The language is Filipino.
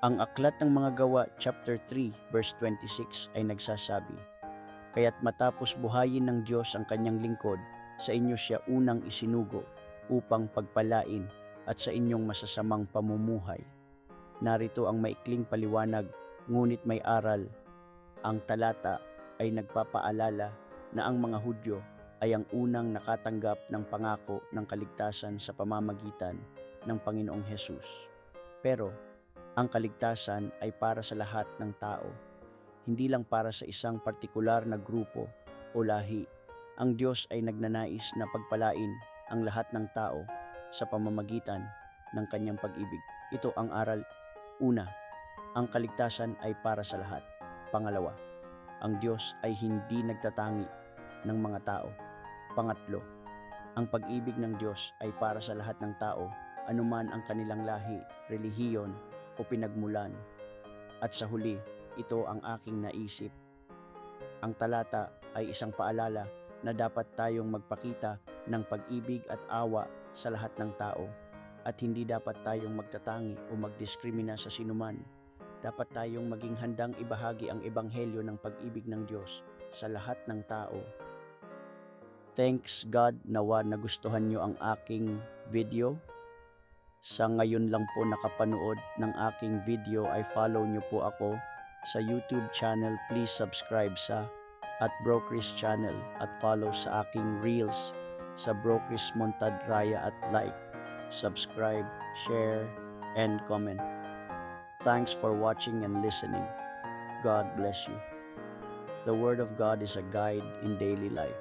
Ang aklat ng mga gawa chapter 3 verse 26 ay nagsasabi, Kaya't matapos buhayin ng Diyos ang kanyang lingkod, sa inyo siya unang isinugo upang pagpalain at sa inyong masasamang pamumuhay. Narito ang maikling paliwanag, ngunit may aral. Ang talata ay nagpapaalala na ang mga Hudyo ay ang unang nakatanggap ng pangako ng kaligtasan sa pamamagitan ng Panginoong Hesus. Pero ang kaligtasan ay para sa lahat ng tao, hindi lang para sa isang partikular na grupo o lahi. Ang Diyos ay nagnanais na pagpalain ang lahat ng tao sa pamamagitan ng kanyang pag-ibig. Ito ang aral. Una, ang kaligtasan ay para sa lahat. Pangalawa, ang Diyos ay hindi nagtatangi ng mga tao. Pangatlo, ang pag-ibig ng Diyos ay para sa lahat ng tao, anuman ang kanilang lahi, relihiyon o pinagmulan. At sa huli, ito ang aking naisip. Ang talata ay isang paalala na dapat tayong magpakita ng pag-ibig at awa sa lahat ng tao at hindi dapat tayong magtatangi o magdiskrimina sa sinuman. Dapat tayong maging handang ibahagi ang ebanghelyo ng pag-ibig ng Diyos sa lahat ng tao. Thanks God nawa nagustuhan nyo ang aking video. Sa ngayon lang po nakapanood ng aking video ay follow nyo po ako sa YouTube channel. Please subscribe sa at Bro Chris channel at follow sa aking reels sa Bro Chris Montad Raya at like, subscribe, share, and comment. Thanks for watching and listening. God bless you. The Word of God is a guide in daily life.